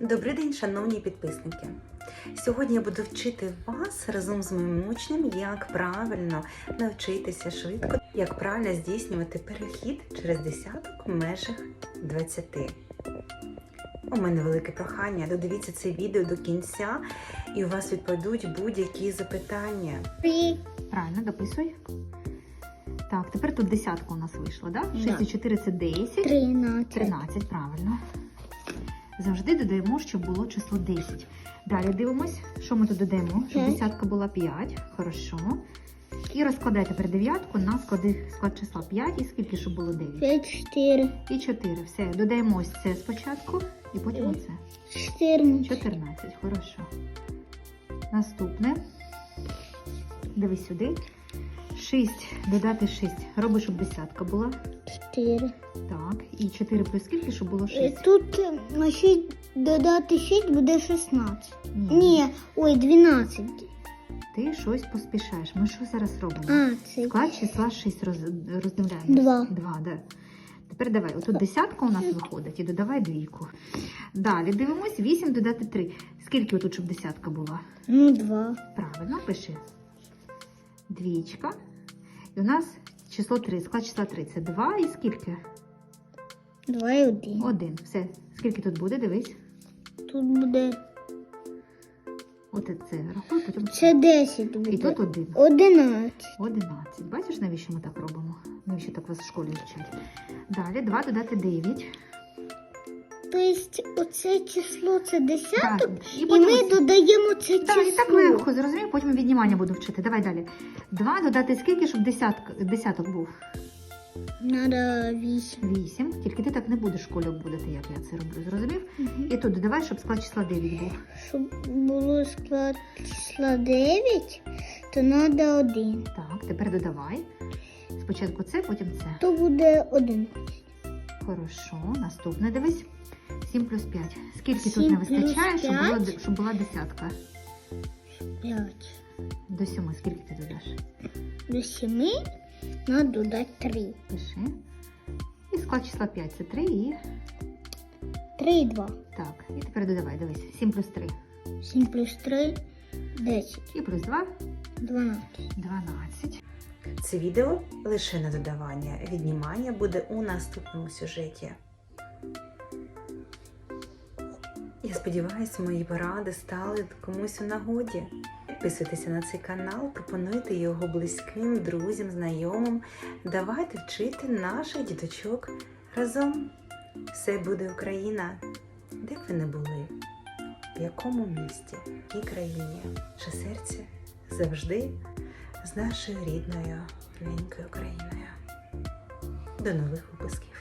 Добрий день, шановні підписники. Сьогодні я буду вчити вас разом з моїм учнем, як правильно навчитися швидко, як правильно здійснювати перехід через десяток в межах 20. У мене велике прохання. Додивіться це відео до кінця, і у вас відпадуть будь-які запитання. Правильно, дописуй. Так, тепер тут десятка у нас вийшла, да? Да. 6 і 4 це 10. Тринадцять. 13, правильно. Завжди додаємо, щоб було число 10. Далі дивимось, що ми тут додаємо. Щоб десятка була 5. Хорошо. І розкладай тепер дев'ятку на склади, склад числа 5 і скільки, щоб було 9. П'ять, чотири. І 4. Все, додаємо ось це спочатку і потім оце. Чотирнадцять. 14, хорошо. Наступне. Дивись сюди. 6 додати 6. Роби, щоб десятка була. Чотири. Так. І 4 плюс скільки, щоб було Е, 6? Тут е, на шість додати шість буде шістнадцять. Ні, ой, дванадцять. Ти щось поспішаєш. Ми що зараз робимо? А, це Склад числа 6 роз, роздивляємо. Два. Два, да. Тепер давай. Отут десятка у нас виходить і додавай двійку. Далі дивимось. 8 додати 3. Скільки отут, щоб десятка була? ну два. Правильно, пиши. Двічка. У нас число 3. Склад числа 3. Це 2 і скільки? Два і один. 1. Все. Скільки тут буде? Дивись. Тут буде. От це рахуй, потім. Це десять І тут 1. Одинадцять. 11. Бачиш, навіщо ми так робимо? Навіщо так вас в школі вчать? Далі 2 додати 9. Тобто оце число це десяток, і потім ми додаємо це Так, і число. так легко, зрозумів, потім віднімання буду вчити. Давай далі. 2 додати скільки, щоб десяток, десяток був? Надо вісім. 8. Тільки ти так не будеш в школі обводити, як я це роблю. Зрозумів? І тут додавай, щоб склад числа 9 був. Щоб було склад числа 9, то треба 1. Так, тепер додавай. Спочатку це, потім це. То буде 1. Хорошо. Наступне дивись. 7 плюс 5. Скільки тут не вистачає, щоб була, щоб була десятка? 5. До 7. Скільки ти додаш? До 7 треба додати 3. Пиши. І склад числа 5 це 3 і. 3 і 2. Так. І тепер додавай, дивись. 7 плюс 3. 7 плюс 3 10. І плюс 2 12. 12. Це відео лише на додавання. Віднімання буде у наступному сюжеті. Я сподіваюся, мої поради стали комусь у нагоді. Підписуйтеся на цей канал, пропонуйте його близьким, друзям, знайомим. Давайте вчити наших діточок разом. Все буде Україна, де б ви не були, в якому місті, якій країні, чи серце завжди з нашою рідною ненькою Україною. До нових випусків!